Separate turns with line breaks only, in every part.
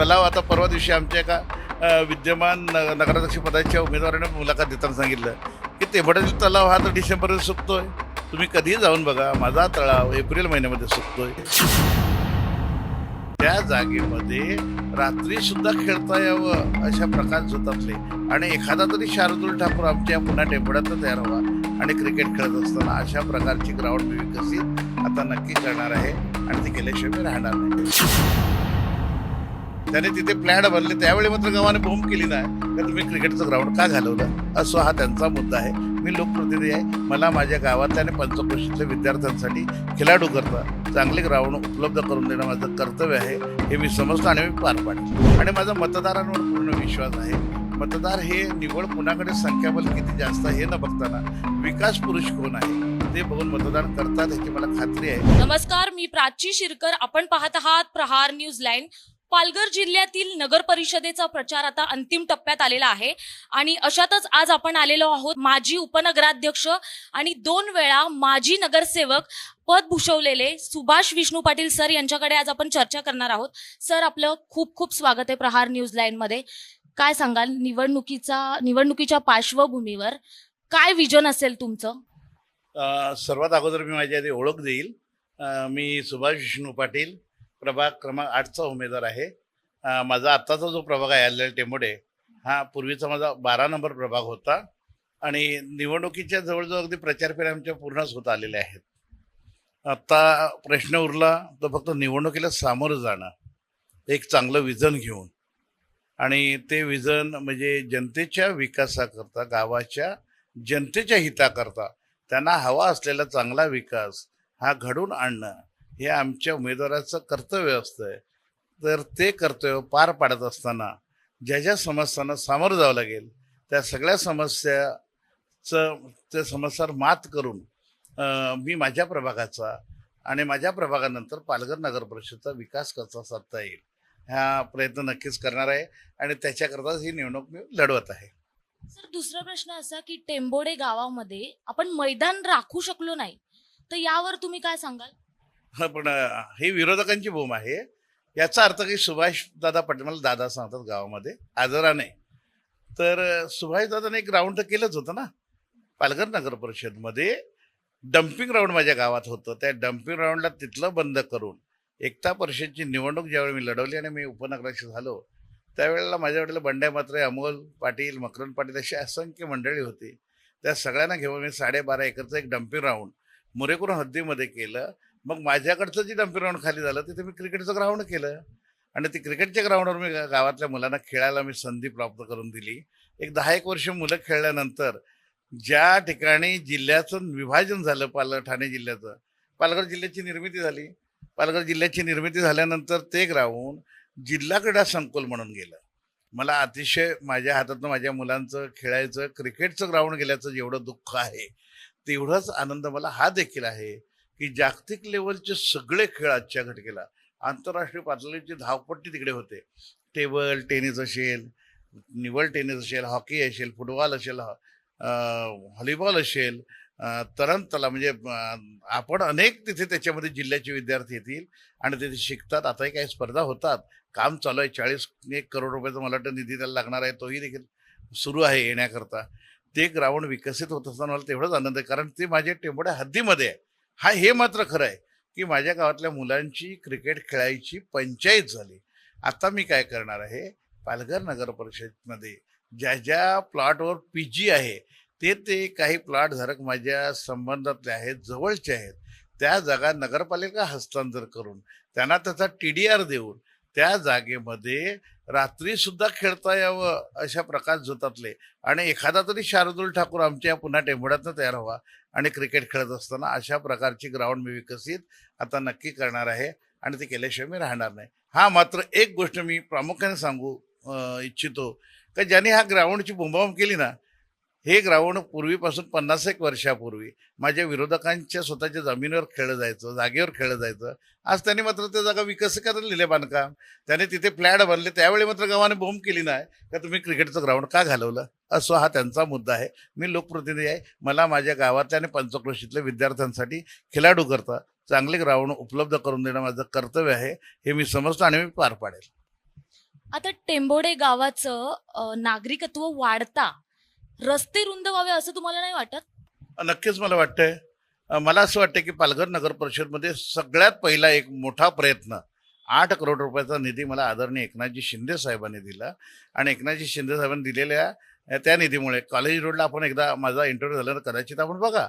तलाव आता परवा दिवशी आमच्या एका विद्यमान न- नगराध्यक्ष पदाच्या उमेदवाराने मुलाखत देताना सांगितलं की तेवढ्यातील तलाव हा तर डिसेंबरमध्ये सुकतोय. तुम्ही कधीही जाऊन बघा माझा तलाव एप्रिल महिन्यामध्ये सुकतोय. त्या जागेमध्ये रात्री सुद्धा खेळता यावं अशा प्रकार झोतातले आणि एखादा तरी शार्दूल ठाकूर आमच्या पुन्हा टेम्पड्यात तयार व्हावा आणि क्रिकेट खेळत असताना अशा प्रकारची ग्राउंड मी विकसित आता नक्की करणार आहे आणि ती केल्याशिवाय मी राहणार नाही. त्याने तिथे फ्लॅट भरले. त्यावेळी मात्र गावाने बोंब केली नाही. तर तुम्ही क्रिकेटचं ग्राउंड का घालवलं? असो हा त्यांचा मुद्दा आहे. मी लोकप्रतिनिधी आहे. मला माझ्या गावातल्या आणि पंचक्रोशीतल्या विद्यार्थ्यांसाठी खेळाडू करता चांगले ग्राउंड उपलब्ध करून देणं माझं कर्तव्य आहे हे मी समजतो आणि मी पार पाडतो आणि माझा मतदारांवर पूर्ण विश्वास आहे. मतदार हे निवड कुणाकडे संख्याबल किती जास्त हे न बघताना विकास पुरुष कोण आहे ते बघून मतदान करतात याची मला खात्री आहे.
नमस्कार मी प्राची शिरकर. आपण पाहत आहात प्रहार न्यूज लाईन. पालघर जिल्ह्यातील नगर परिषदेचा प्रचार आता अंतिम टप्प्यात आलेला आहे. आणि अशातच आज आपण आलेलो आहोत माजी उपनगराध्यक्ष आणि दोन वेळा माजी नगरसेवक पद भूषवलेले सुभाष विष्णू पाटील सर यांच्याकडे आज आपण चर्चा करणार आहोत. सर आपलं खूप खूप स्वागत आहे प्रहार न्यूज लाईनमध्ये काय सांगाल? निवडणुकीचा निवडणुकीच्या पार्श्वभूमीवर काय विजन असेल तुमचं?
सर्वात अगोदर मी माझी आधी ओळख देईल. मी सुभाष विष्णू पाटील प्रभाग क्रमांक आठचा उमेदवार आहे. माझा आत्ताचा जो प्रभाग आहे एल टेमोडे हा पूर्वीचा माझा बारा नंबर प्रभाग होता. आणि निवडणुकीच्या जवळजवळ अगदी प्रचार फेऱ्या आमच्या पूर्णच होत आलेल्या आहेत. आत्ता प्रश्न उरला तो फक्त निवडणुकीला सामोरं जाणं एक चांगलं विजन घेऊन. आणि ते विजन म्हणजे जनतेच्या विकासाकरता गावाच्या जनतेच्या हिताकरता त्यांना हवा असलेला चांगला विकास हा घडून आणणं हे आमच्या उमेदवाराचं कर्तव्य असतं तर ते कर्तव्य पार पाडत असताना ज्या ज्या समस्यांना सामोरं जावं लागेल त्या सगळ्या समस्याचं त्या समस्यावर मात करून मी माझ्या प्रभागाचा आणि माझ्या प्रभागानंतर पालघर नगर परिषदचा विकास कसा साधता येईल हा प्रयत्न नक्कीच करणार आहे आणि त्याच्याकरताच ही निवडणूक मी लढवत आहे.
सर दुसरा प्रश्न असा की टेंबोडे गावामध्ये आपण मैदान राखू शकलो नाही तर यावर तुम्ही काय सांगाल?
पण ही विरोधकांची भूम आहे. याचा अर्थ की सुभाष दादा पटेल मला दादा सांगतात गावामध्ये आदराने तर सुभाष दादाने एक राऊंड तर केलंच होतं ना. पालघर नगर परिषदमध्ये डम्पिंग राऊंड माझ्या गावात होतं. त्या डम्पिंग राऊंडला तिथलं बंद करून एकता परिषदची निवडणूक ज्यावेळी मी लढवली आणि मी उपनगराशी झालो त्यावेळेला माझ्याकडे बंड्या मात्रे अमोल पाटील मकरन पाटील अशी असंख्य मंडळी होती. त्या सगळ्यांना घेऊन मी साडेबारा एकरचं एक डम्पिंग राऊंड मुरेकुरून हद्दीमध्ये केलं. मग माझ्याकडचं जे डम्पिंग ग्राउंड खाली झालं तिथे मी क्रिकेटचं ग्राउंड केलं. आणि ते क्रिकेटच्या ग्राउंडवर मी गावातल्या मुलांना खेळायला मी संधी प्राप्त करून दिली. एक दहा एक वर्ष मुलं खेळल्यानंतर ज्या ठिकाणी जिल्ह्याचं विभाजन झालं पाल ठाणे जिल्ह्याचं पालघर जिल्ह्याची निर्मिती झाली. पालघर जिल्ह्याची निर्मिती झाल्यानंतर ते ग्राउंड जिल्हा क्रीडा संकुल म्हणून गेलं. मला अतिशय माझ्या हातातनं माझ्या मुलांचं खेळायचं क्रिकेटचं ग्राउंड गेल्याचं जेवढं दुःख आहे तेवढाच आनंद मला हा देखील आहे. की जागतिक लेवलचे सगळे खेळ आजच्या घटकेला आंतरराष्ट्रीय पातळीची धावपट्टी तिकडे होते. टेबल टेनिस असेल निवल टेनिस असेल हॉकी असेल फुटबॉल असेल व्हॉलीबॉल असेल तरण तला म्हणजे आपण अनेक तिथे त्याच्यामध्ये जिल्ह्याचे विद्यार्थी येतील आणि तिथे शिकतात. आताही काही स्पर्धा होतात. काम चालू आहे. चाळीस एक करोड रुपयाचा मला वाटतं निधी त्याला लागणार आहे. तोही देखील सुरू आहे येण्याकरता. ते ग्राउंड विकसित होत असताना मला तेवढंच आनंद आहे. कारण ते माझ्या टेंबोड्या हद्दीमध्ये आहे. हा हे मात्र खरं आहे की माझ्या गावातल्या मुलांची क्रिकेट खेळायची पंचायत झाली. आता मी काय करणार आहे? पालघर नगर परिषदमध्ये ज्या ज्या प्लॉटवर पी जी आहे ते ते काही प्लॉट धारक माझ्या संबंधातले आहेत जवळचे आहेत. त्या जागा नगरपालिका हस्तांतर करून त्यांना त्याचा टी डी आर देऊन त्या जागेमध्ये रात्री सुद्धा खेळता यावं अशा प्रकार जोतातले. आणि एखादा तरी शार्दूल ठाकूर आमच्या पुन्हा टेंबड्यातनं तयार व्हावा आणि क्रिकेट खेळत असताना अशा प्रकारची ग्राउंड मी विकसित आता नक्की करणार आहे आणि ते केल्याशिवाय मी राहणार नाही. हा मात्र एक गोष्ट मी प्रामुख्याने सांगू इच्छितो. का ज्याने हा ग्राउंडची बोंबाबोंब केली ना हे ग्राउंड पूर्वीपासून पन्नास एक वर्षापूर्वी माझ्या विरोधकांच्या स्वतःच्या जमिनीवर खेळलं जायचं जागेवर खेळलं जायचं. आज त्यांनी मात्र त्या जागा विकसित लिहिले बांधकाम. त्याने तिथे फ्लॅट बनले त्यावेळी मात्र गावाने बोंब केली नाही. का तुम्ही क्रिकेटचं ग्राउंड का घालवलं? असं हा त्यांचा मुद्दा आहे. मी लोकप्रतिनिधी आहे. मला माझ्या गावातल्या आणि पंचक्रोशीतल्या विद्यार्थ्यांसाठी खिलाडू करता चांगले ग्राउंड उपलब्ध करून देणं माझं कर्तव्य आहे. हे मी समजतो आणि मी पार पाडेल.
आता टेंबोडे गावाचं नागरिकत्व वाढता रस्ते रुंद व्हावे असं तुम्हाला नाही वाटत?
नक्कीच मला वाटतंय. अ, मला असं वाटतं की पालघर नगर परिषदमध्ये सगळ्यात पहिला एक मोठा प्रयत्न आठ करोड रुपयाचा निधी मला आदरणीय एकनाथजी शिंदे साहेबांनी दिला. आणि एकनाथजी शिंदे साहेबांनी दिलेल्या अ, त्या निधीमुळे कॉलेज रोडला आपण एकदा माझा इंटरव्ह्यू झाला तर कदाचित आपण बघा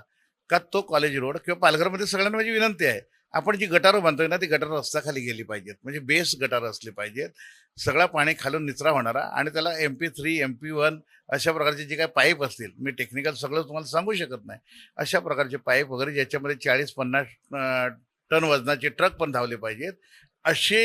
का तो कॉलेज रोड किंवा पालघरमध्ये सगळ्यांना माझी विनंती आहे. आपण जी गटारं बांधतोय ना ती गटारं रस्त्याखाली गेली पाहिजेत. म्हणजे बेस गटारं असली पाहिजेत. सगळा पाणी खालून निचरा होणारा आणि त्याला M P three M P one अशा प्रकारचे जे काही पाईप असतील मी टेक्निकल सगळं तुम्हाला सांगू शकत नाही. अशा प्रकारचे पाईप वगैरे ज्याच्यामध्ये चाळीस पन्नास टन वजनाचे ट्रक पण धावले पाहिजेत. असे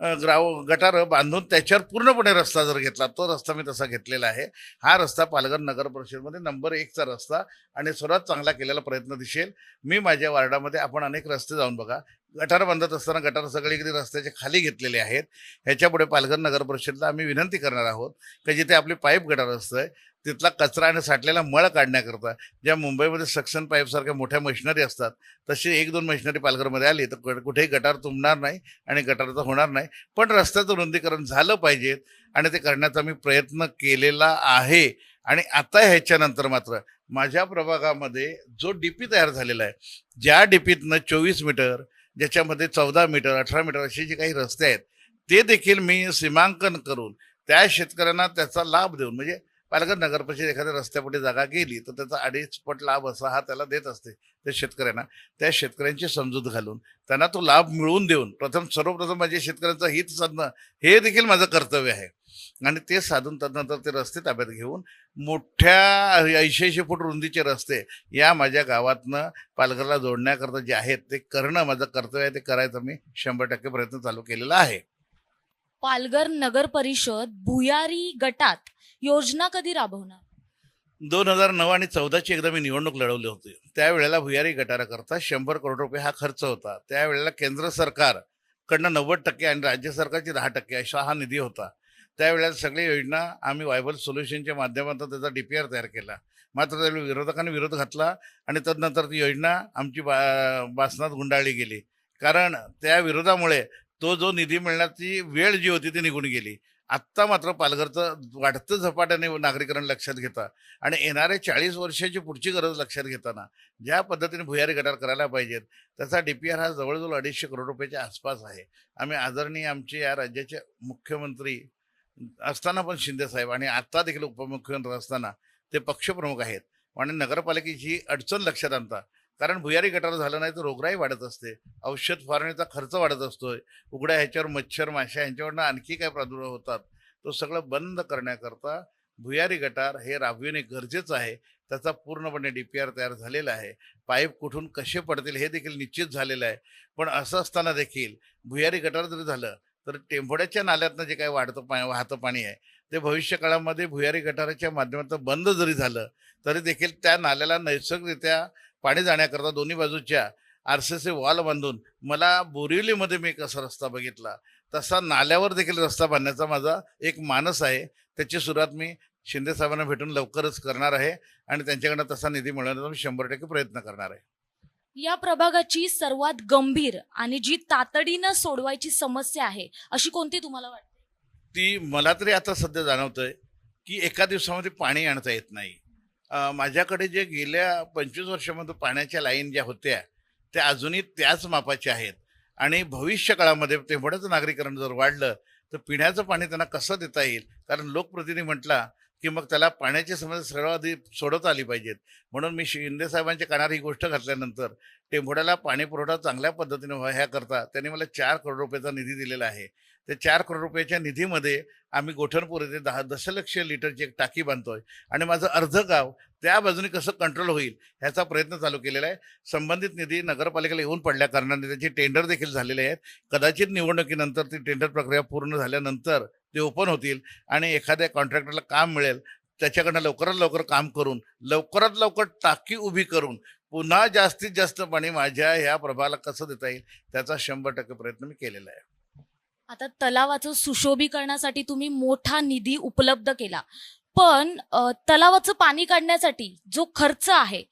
ग्राव गटारं बांधून त्याच्यावर पूर्णपणे रस्ता जर घेतला तो रस्ता मी तसा घेतलेला आहे. हा रस्ता पालघर नगर परिषदमध्ये नंबर एकचा रस्ता आणि सर्वात चांगला केलेला प्रयत्न दिसेल. मी माझ्या वार्डामध्ये आपण अनेक रस्ते जाऊन बघा. गटार बांधत असताना गटार सगळीकडे रस्त्याचे खाली घेतलेले आहेत. ह्याच्यापुढे पालघर नगर परिषदला आम्ही विनंती करणार आहोत की जिथे आपली पाईप गटार असतं तिथला कचरा आणि साठलेला मळ काढण्याकरता ज्या मुंबईमध्ये सक्शन पाईपसारख्या मोठ्या मशिनरी असतात तशी एक दोन मशिनरी पालघरमध्ये आली तर कुठे- कुठेही गटार तुंबणार नाही आणि गटाराचं होणार नाही. पण रस्त्याचं रुंदीकरण झालं पाहिजेत आणि ते करण्याचा मी प्रयत्न केलेला आहे. आणि आता ह्याच्यानंतर मात्र माझ्या प्रभागामध्ये जो डीपी तयार झालेला आहे ज्या डीपीतनं चोवीस मीटर ज्याच्यामध्ये चौदा मीटर अठरा मीटर असे जे काही रस्ते आहेत ते देखील मी सीमांकन करून त्या शेतकऱ्यांना त्याचा लाभ देऊन म्हणजे पालघर नगर परिषद एखाद्या रस्त्यापुढे जागा गेली तर त्याचा अडीच पट लाभ असा हा त्याला देत असते त्या शेतकऱ्यांना. त्या शेतकऱ्यांची समजूत घालून त्यांना तो लाभ मिळवून देऊन प्रथम सर्वप्रथम माझ्या शेतकऱ्यांचं हित साधणं हे देखील माझं कर्तव्य आहे. आणि ते साधून त्यानंतर ते रस्ते ताब्यात घेऊन मोठ्या ऐंशी ऐंशी फूट रुंदीचे रस्ते या माझ्या गावातनं पालघरला जोडण्याकरता जे आहेत ते करणं माझं कर्तव्य आहे ते करायचं मी शंभर टक्के प्रयत्न चालू केलेला आहे.
पालघर नगर परिषद भुयारी गटात योजना कधी राबवणार?
दोन हजार नऊ आणि चौदाची एकदा मी निवडणूक लढवली होती. त्यावेळेला भुयारी गटाराकरता शंभर करोड रुपये हा खर्च होता. त्यावेळेला केंद्र सरकारकडनं नव्वद टक्के आणि राज्य सरकारचे दहा टक्के असा हा निधी होता. त्यावेळेला सगळी योजना आम्ही वायबल सोल्युशनच्या माध्यमातून त्याचा डी पी आर तयार केला. मात्र त्यावेळी विरोधकांनी विरोध घातला आणि तदनंतर ती योजना आमची बा बासनात गुंडाळली गेली. कारण त्या विरोधामुळे तो जो निधी मिळण्याची वेळ जी होती ती निघून गेली. आत्ता मात्र पालघरचं वाढतं झपाट्याने नागरीकरण लक्षात घेता आणि येणारे चाळीस वर्षाची पुढची गरज लक्षात घेताना ज्या पद्धतीने भुयारी गटार करायला पाहिजेत त्याचा डी पी आर हा जवळजवळ अडीचशे करोड रुपयाच्या आसपास आहे. आम्ही आदरणीय आमचे या राज्याचे मुख्यमंत्री असताना पण शिंदे साहेब आणि आत्ता देखील उपमुख्यमंत्री असताना ते पक्षप्रमुख आहेत. आणि नगरपालिकेची अडचण लक्षात आणता कारण भुयारी गटार झालं नाही तर रोगराई वाढत असते. औषध फवारणीचा खर्च वाढत असतोय. उघड्या ह्याच्यावर मच्छर माशा यांच्यावरनं आणखी काय प्रादुर्भाव होतात? तो सगळं बंद करण्याकरता भुयारी गटार हे राबविणे गरजेचं आहे. त्याचा पूर्णपणे डी पी आर तयार झालेला आहे. पाईप कुठून कसे पडतील हे देखील निश्चित झालेलं आहे. पण असं असताना देखील भुयारी गटार जरी झालं तर टेंभोड्याच्या नाल्यातनं जे काही वाढतं पा वाहतं पाणी आहे ते भविष्य काळामध्ये भुयारी गटाराच्या माध्यमातून बंद जरी झालं तरी देखील त्या नाल्याला नैसर्गिकरित्या पाणी जाण्याकरता दोन्ही बाजूच्या आर सी सी वॉल बांधून मला बोरिवलीमध्ये मी कसा रस्ता बघितला. तसा नाल्यावर देखील रस्ता बांधण्याचा माझा एक मानस आहे. त्याची सुरुवात मी शिंदे साहेबांना भेटून लवकरच करणार आहे आणि त्यांच्याकडनं तसा निधी मिळवण्याचा मी शंभर टक्के प्रयत्न करणार आहे.
या प्रभागाची सर्वात गंभीर आणि जी तातडीनं सोडवायची समस्या आहे अशी कोणती तुम्हाला वाटते?
ती मला तरी आता सध्या जाणवतंय की एका दिवसामध्ये पाणी आणता येत नाही. माझ्याकडे जे गेल्या पंचवीस वर्षामध्ये पाण्याच्या लाईन ज्या होत्या त्या अजूनही त्याच मापाच्या आहेत. आणि भविष्य काळामध्ये तेवढंच नागरीकरण जर वाढलं तर पिण्याचं पाणी त्यांना कसं देता येईल? कारण लोकप्रतिनिधी म्हटला की मग त्याला पाण्याची समस्या सर्व आधी सोडवता आली पाहिजेत. म्हणून मी शिंदे साहेबांच्या कानावर ही गोष्ट घातल्यानंतर टेंभोड्याला पाणी पुरवठा चांगल्या पद्धतीने व्हा ह्याकरता त्यांनी मला चार करोड रुपयाचा निधी दिलेला आहे. त्या चार करोड रुपयाच्या निधीमध्ये आम्ही गोठणपूर येथे दहा दशलक्ष लिटरची एक टाकी बांधतोय आणि माझं अर्ध गाव त्या बाजूने कसं कंट्रोल होईल ह्याचा प्रयत्न चालू केलेला आहे. संबंधित निधी नगरपालिकेला येऊन पडल्या कारणाने त्याचे टेंडर देखील झालेले आहेत. कदाचित निवडणुकीनंतर ती टेंडर प्रक्रिया पूर्ण झाल्यानंतर ते ओपन होतील आणि एखाद्या कॉन्ट्रॅक्टरला काम मिळेल त्याच्याकडनं लवकरात लवकर काम करून लवकरात लवकर टाकी उभी करून पुन्हा जास्तीत जास्त पाणी माझ्या ह्या प्रभागाला कसं देता येईल त्याचा शंभर टक्के प्रयत्न मी केलेला आहे.
आता तलावाचं सुशोभीकरणासाठी तुम्ही मोठा निधी उपलब्ध केला. पण तलावाचं पाणी काढण्यासाठी जो खर्च आहे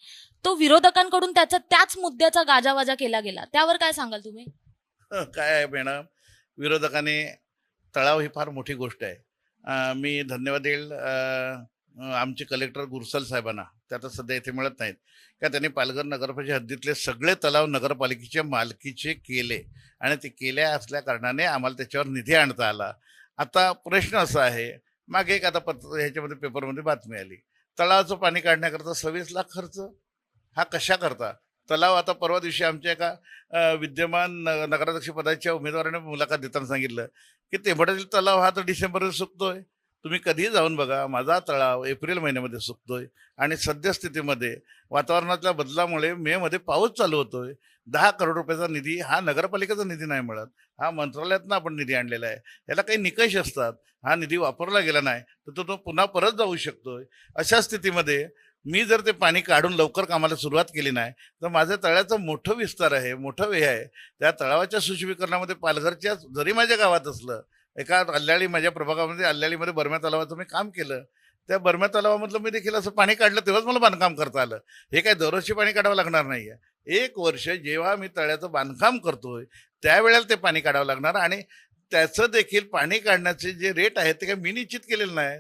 तो विरोधकांकडून त्याचा त्याच मुद्द्याचा गाजावाजा केला गेला. त्यावर काय सांगाल तुम्ही?
काय आहे मॅडम? विरोधकाने तळाव ही फार मोठी गोष्ट आहे. मी धन्यवाद देईल. आमचे कलेक्टर गुरसल साहेबांना. ते आता सध्या इथे मिळत नाहीत. का त्यांनी पालघर नगरपालिका हद्दीतले सगळे तलाव नगरपालिकेच्या मालकीचे केले आणि ते केल्या असल्या कारणाने आम्हाला त्याच्यावर निधी आणता आला. आता प्रश्न असा आहे मागे एक आता पत्र ह्याच्यामध्ये पेपरमध्ये बातमी आली. तलावाचं पाणी काढण्याकरता सव्वीस लाख खर्च? हा कशा करता? तलाव आता परवा दिवशी आमच्या एका विद्यमान न- उमेदवाराने मुलाखत देताना सांगितलं. की तेंबडातील तलाव हा तर डिसेंबरमध्ये सुकतोय. तुम्ही कधीही जाऊन बघा माझा तळाव एप्रिल महिन्यामध्ये सुकतोय आणि सद्यस्थितीमध्ये वातावरणातल्या बदलामुळे मे मध्ये पाऊस चालू होतोय. दहा करोड रुपयाचा निधी हा नगरपालिकेचा निधी नाही मिळत. हा मंत्रालयातनं आपण निधी आणलेला आहे. याला काही निकष असतात. हा निधी वापरला गेला नाही तर तो तो पुन्हा परत जाऊ शकतोय. अशा स्थितीमध्ये मी जर ते पाणी काढून लवकर कामाला सुरुवात केली नाही तर माझ्या तळ्याचं मोठं विस्तार आहे मोठं वे आहे. त्या तळावाच्या सुशुभीकरणामध्ये पालघरच्या जरी माझ्या गावात असलं एका अल्ल्याळी माझ्या प्रभागामध्ये अल्ल्याळीमध्ये बर्म्या तलावाचं मी काम केलं. त्या बर्म्या तलावामधलं मी देखील असं पाणी काढलं तेव्हाच मला बांधकाम करता आलं. हे काय दरवर्षी पाणी काढावं लागणार नाही आहे एक वर्ष जेव्हा मी तळ्याचं बांधकाम करतोय त्यावेळेला ते पाणी काढावं लागणार आणि त्याचं देखील पाणी काढण्याचे जे रेट आहेत ते काही मी निश्चित केलेलं नाही.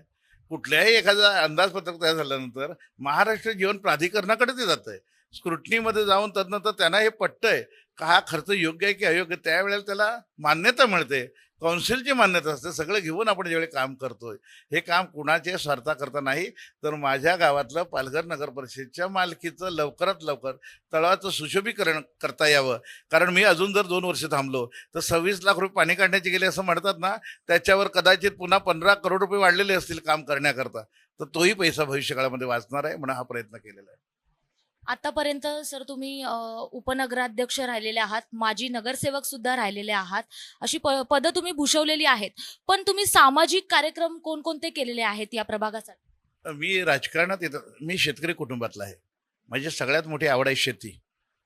कुठल्याही एखादा अंदाजपत्रक तयार झाल्यानंतर महाराष्ट्र जीवन प्राधिकरणाकडे ते जात आहे स्क्रुटनीमध्ये जाऊन तदनंतर त्यांना हे पटतंय का हा खर्च योग्य आहे की अयोग्य आहे, त्यावेळेला त्याला मान्यता मिळते. कौन्सिलची मान्यता असते. सगळं घेऊन आपण ज्यावेळी काम करतोय. हे काम कुणाच्या स्वार्थाकरता नाही तर माझ्या गावातलं पालघर नगर परिषदेच्या मालकीचं लवकरात लवकर तळाचं सुशोभीकरण करता यावं. कारण मी अजून जर दोन वर्ष थांबलो तर सव्वीस लाख रुपये पाणी काढण्याचे गेले असं म्हणतात ना त्याच्यावर कदाचित पुन्हा पंधरा करोड रुपये वाढलेले असतील काम करण्याकरता. तर तोही पैसा भविष्यकाळामध्ये वाचणार आहे म्हणून हा प्रयत्न केलेला आहे.
आतापर्यंत सर तुम्ही उपनगराध्यक्ष राहिलेले आहात माजी नगरसेवक सुद्धा राहिलेले आहात अशी प- पदं तुम्ही भूषवलेली आहेत. पण तुम्ही सामाजिक कार्यक्रम कोणकोणते केलेले आहेत या प्रभागासाठी?
मी राजकारणात येतो मी शेतकरी कुटुंबातला आहे. माझी सगळ्यात मोठी आवड आहे शेती.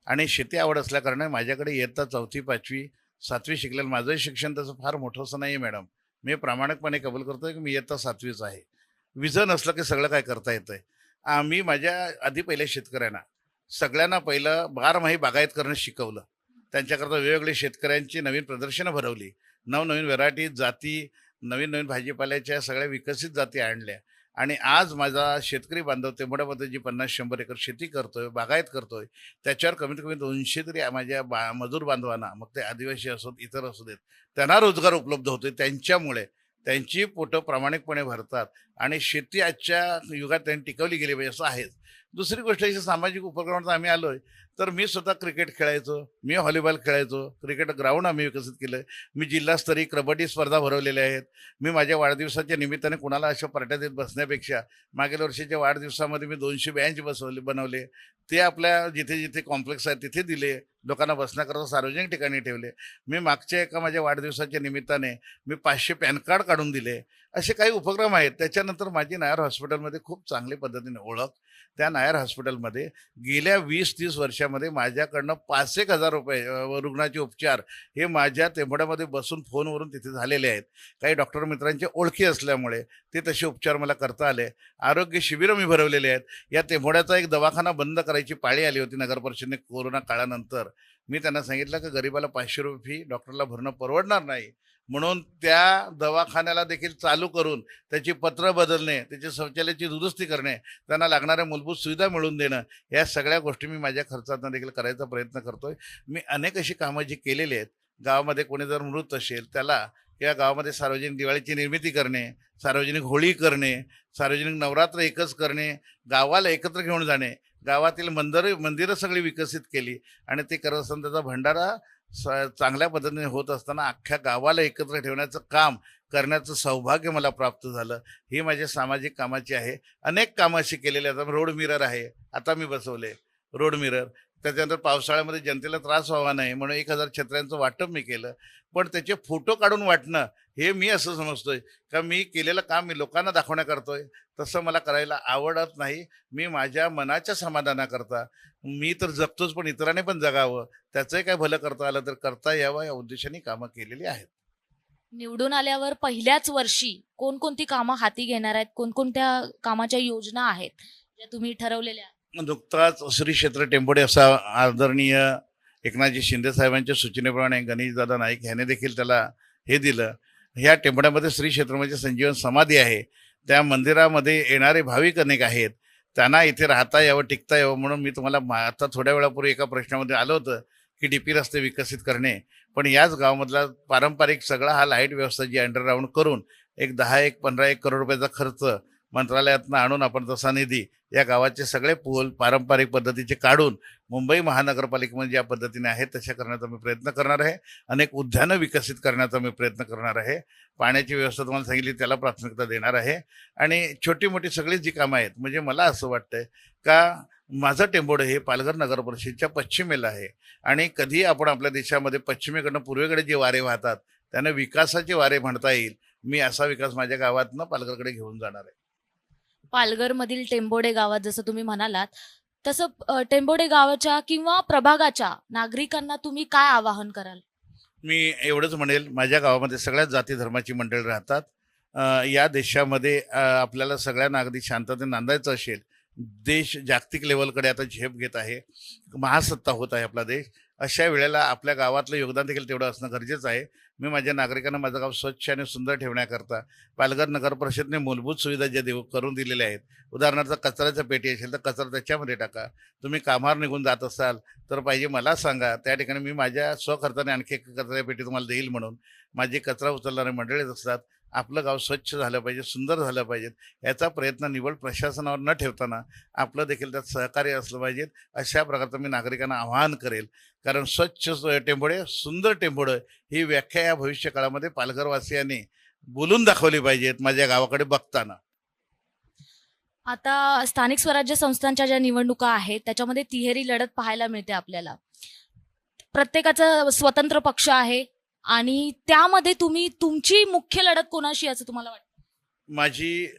आणि शेती आवड असल्याकारणाने माझ्याकडे इयत्ता चौथी पाचवी सातवी शिकलेलं माझंही शिक्षण तसं फार मोठं असं नाही आहे मॅडम. मी प्रामाणिकपणे कबूल करतो की मी इयत्ता सातवीच आहे. विजन असलं की सगळं काय करता येतं आहे आम्ही माझ्या आधी पहिल्या शेतकऱ्यांना सगळ्यांना पहिलं बारमाही बागायत करणं शिकवलं. त्यांच्याकरता वेगवेगळे शेतकऱ्यांची नवीन प्रदर्शनं भरवली. नवनवीन व्हरायटी जाती नवीन नवीन भाजीपाल्याच्या सगळ्या विकसित जाती आणल्या. आणि आज माझा शेतकरी बांधव तेवढ्यामध्ये जी पन्नास शंभर एकर शेती करतोय बागायत करतोय त्याच्यावर कमीत कमी दोनशे तरी माझ्या बा मजूर बांधवांना मग ते आदिवासी असोत इतर असू देत त्यांना रोजगार उपलब्ध होतोय. त्यांच्यामुळे त्यांची पोटं प्रामाणिकपणे भरतात. आणि शेती आजच्या युगात त्यांनी टिकवली गेली पाहिजे असं आहेच. दुसरी गोष्ट अशी सामाजिक उपक्रमात आम्ही आलोय तर मी स्वतः क्रिकेट खेळायचो मी व्हॉलीबॉल खेळायचो क्रिकेट ग्राउंड आम्ही विकसित केलं मी जिल्हास्तरीय कबड्डी स्पर्धा भरवलेल्या आहेत मी माझ्या वाढदिवसाच्या निमित्ताने कुणाला अशा पार्ट्या देत बसण्यापेक्षा मागील वर्षीच्या वाढदिवसामध्ये मी दोनशे बँच बसवले बनवले ते आपल्या जिथे जिथे कॉम्प्लेक्स आहे तिथे दिले लोकांना बसण्याकरता सार्वजनिक ठिकाणी ठेवले मी मागच्या एका माझ्या वाढदिवसाच्या निमित्ताने मी पाचशे पॅन कार्ड काढून दिले असे काही उपक्रम आहेत त्याच्यानंतर माझी नायर हॉस्पिटलमध्ये खूप चांगल्या पद्धतीने ओळख त्या नायर हॉस्पिटलमध्ये गेल्या वीस तीस वर्षामध्ये माझ्याकडनं पाच एक हजार रुपये रुग्णाचे उपचार हे माझ्या तेंबड्यामध्ये बसून फोनवरून तिथे झालेले आहेत. काही डॉक्टर मित्रांचे ओळखी असल्यामुळे ते तसे उपचार मला करता आले. आरोग्य शिबिरं मी भरवलेले आहेत. या तेंबड्याचा एक दवाखाना बंद करायची पाळी आली होती नगर परिषदेने कोरोना काळानंतर. मी त्यांना सांगितलं की गरिबाला पाचशे रुपये फी डॉक्टरला भरणं परवडणार नाही. म्हणून त्या दवाखान्याला देखील चालू करून त्याची पत्र बदलणे त्याची शौचालयाची दुरुस्ती करणे त्यांना लागणाऱ्या मूलभूत सुविधा मिळवून देणं या सगळ्या गोष्टी मी माझ्या खर्चातनं देखील करायचा प्रयत्न करतोय. मी अनेक अशी कामं जी केलेली आहेत गावामध्ये कोणी जर मृत असेल त्याला किंवा गावामध्ये सार्वजनिक दिवाळीची निर्मिती करणे सार्वजनिक होळी करणे सार्वजनिक नवरात्र एकच करणे गावाला एकत्र घेऊन जाणे गावातील मंदिर मंदिरं सगळी विकसित केली आणि ते करत असताना त्याचा भंडारा चांगल्या पद्धतीने होत असताना अख्ख्या गावाला एकत्र ठेवण्याचं काम करण्याचं सौभाग्य मला प्राप्त झालं. ही माझ्या सामाजिक कामाची आहे. अनेक कामं अशी केलेली आहेत. रोड मिरर आहे. आता मी बसवले. Road mirror. त्याच्यानंतर पावसाळ्यामध्ये जनतेला त्रास व्हावा नाही म्हणून एक हजार छत्र्यांचं वाटप मी केलं. पण त्याचे फोटो काढून वाटणं हे मी असं समजतोय. का मी केलेलं काम मी लोकांना दाखवण्या करतोय. तसं मला करायला आवडत नाही. मी माझ्या मनाच्या समाधानाकरता. मी तर जगतोच पण इतरांनी पण जगावं. त्याचंही काय भलं करता आलं तर करता यावं या उद्देशाने कामं केलेली आहेत.
निवडून आल्यावर पहिल्याच वर्षी कोणकोणती कामं हाती घेणार आहेत? कोणकोणत्या कामाच्या योजना आहेत? ज्या तुम्ही ठरवलेल्या आहेत?
नुकताच श्री क्षेत्र टेंबोडे असा आदरणीय एकनाथजी शिंदे साहेबांच्या सूचनेप्रमाणे गणेशदादा नाईक ह्याने देखील त्याला हे दिलं. ह्या टेंबड्यामध्ये श्री क्षेत्रमध्ये म्हणजे संजीवन समाधी आहे. त्या मंदिरामध्ये येणारे भाविक अनेक आहेत. त्यांना इथे राहता यावं टिकता यावं म्हणून मी तुम्हाला आता थोड्या वेळापूर्वी एका प्रश्नामध्ये आलं होतं की डी पी रस्ते विकसित करणे. पण याच गावामधला पारंपरिक सगळा हा लाइट व्यवस्था जी अंडरग्राऊंड करून एक दहा एक पंधरा एक करोड रुपयाचा खर्च मंत्रालयातनं आणून आपण तसा निधी या गावाचे सगळे पूल पारंपरिक पद्धतीचे काढून मुंबई महानगरपालिकेमध्ये ज्या पद्धतीने आहेत तशा करण्याचा मी प्रयत्न करणार आहे. अनेक उद्यानं विकसित करण्याचा मी प्रयत्न करणार आहे. पाण्याची व्यवस्था तुम्हाला सांगितली त्याला प्राथमिकता देणार आहे. आणि छोटी मोठी सगळी जी कामं आहेत म्हणजे मला असं वाटतंय का माझं टेंबोडे हे पालघर नगर परिषदेच्या पश्चिमेला आहे. आणि कधी आपण आपल्या देशामध्ये पश्चिमेकडनं पूर्वेकडे जे वारे वाहतात त्यांना विकासाचे वारे म्हणता येईल मी असा विकास माझ्या गावातनं पालघरकडे घेऊन जाणार आहे.
पालघरमधील टेंबोडे गावात जसं तुम्ही म्हणालात तसं टेंबोडे गावाच्या किंवा प्रभागाच्या नागरिकांना तुम्ही काय आवाहन कराल?
मी एवढंच म्हणेल माझ्या गावामध्ये सगळ्याच जाती धर्माची मंडळी राहतात. या देशामध्ये आपल्याला सगळ्यांना अगदी शांततेने नांदायचं असेल देश जागतिक लेवलकडे आता झेप घेत आहे. महासत्ता होत आहे आपला देश. अशा वेळेला आपल्या गावातलं योगदान देखील तेवढं असणं गरजेचं आहे. मी माझ्या नागरिकांना माझं गाव स्वच्छ आणि सुंदर ठेवण्याकरता पालघर नगर परिषदने मूलभूत सुविधा ज्या देऊ करून दिलेल्या आहेत उदाहरणार्थ कचऱ्याचं पेटी असेल तर कचरा त्याच्यामध्ये टाका. तुम्ही कामावर निघून जात असाल तर पाहिजे मला सांगा. त्या ठिकाणी मी माझ्या स्वखर्चाने आणखी एक कचरा पेटी तुम्हाला देईल म्हणून. माझी कचरा उचलणारे मंडळीच असतात. आपलं गाव स्वच्छ झालं पाहिजे सुंदर झालं पाहिजे याचा प्रयत्न निवड प्रशासनावर न ठेवताना आपलं देखील त्यात सहकार्य असलं पाहिजे अशा प्रकारचं मी नागरिकांना आवाहन करेल. कारण स्वच्छ टेंभोडे सुंदर टेंभोडे ही व्याख्या या भविष्यकाळामध्ये पालघरवासियांनी बोलून दाखवली पाहिजेत माझ्या गावाकडे बघताना.
आता स्थानिक स्वराज्य संस्थांच्या ज्या निवडणुका आहेत त्याच्यामध्ये तिहेरी लढत पाहायला मिळते आपल्याला. प्रत्येकाचा स्वतंत्र पक्ष आहे आणि त्यामध्ये तुम्ही तुमची मुख्य लढत कोणाशी असं तुम्हाला वाटतं?
माझी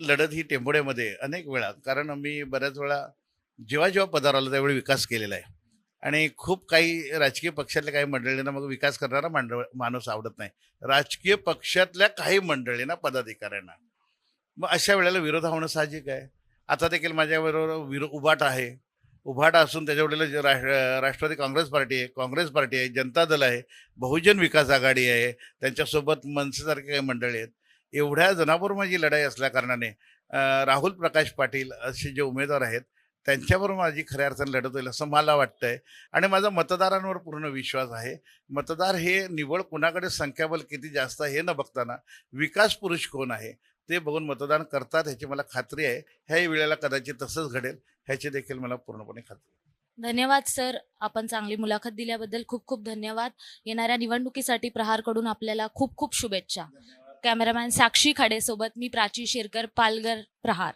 लढत ही टेंबोड्यामध्ये अनेक वेळा कारण मी बऱ्याच वेळा जेव्हा जेव्हा पदावर आलो त्यावेळी विकास केलेला आहे. आणि खूप काही राजकीय पक्षातल्या काही मंडळींना मग विकास करणारा मांडळ माणूस आवडत नाही. राजकीय पक्षातल्या काही मंडळींना पदाधिकाऱ्यांना. मग अशा वेळेला विरोध होणं साहजिक आहे. आता देखील माझ्याबरोबर विरो उभाट आहे. उभाटा असून त्याच्यावरील जे राष्ट्र राष्ट्रवादी काँग्रेस पार्टी आहे काँग्रेस पार्टी आहे जनता दल आहे बहुजन विकास आघाडी आहे त्यांच्यासोबत मनसेसारखे काही मंडळी आहेत. एवढ्या जनावर माझी लढाई असल्याकारणाने राहुल प्रकाश पाटील असे जे उमेदवार आहेत त्यांच्याबरोबर माझी खऱ्या अर्थाने लढत होईल असं मला वाटतंय. आणि माझा मतदारांवर पूर्ण विश्वास आहे. मतदार हे निवड कुणाकडे संख्याबल किती जास्त आहे हे न बघताना विकास पुरुष कोण आहे ते बघून मतदान करतात ह्याची मला खात्री आहे. ह्याही वेळेला कदाचित तसंच घडेल. ह्याची देखील मला पूर्णपणे खात्री
धन्यवाद सर. आपण चांगली मुलाखत दिल्याबद्दल खूप खूप धन्यवाद. येणाऱ्या निवडणुकीसाठी प्रहारकडून आपल्याला खूप खूप शुभेच्छा. कॅमेरामॅन साक्षी खाडेसोबत मी प्राची शेरकर पालघर प्रहार.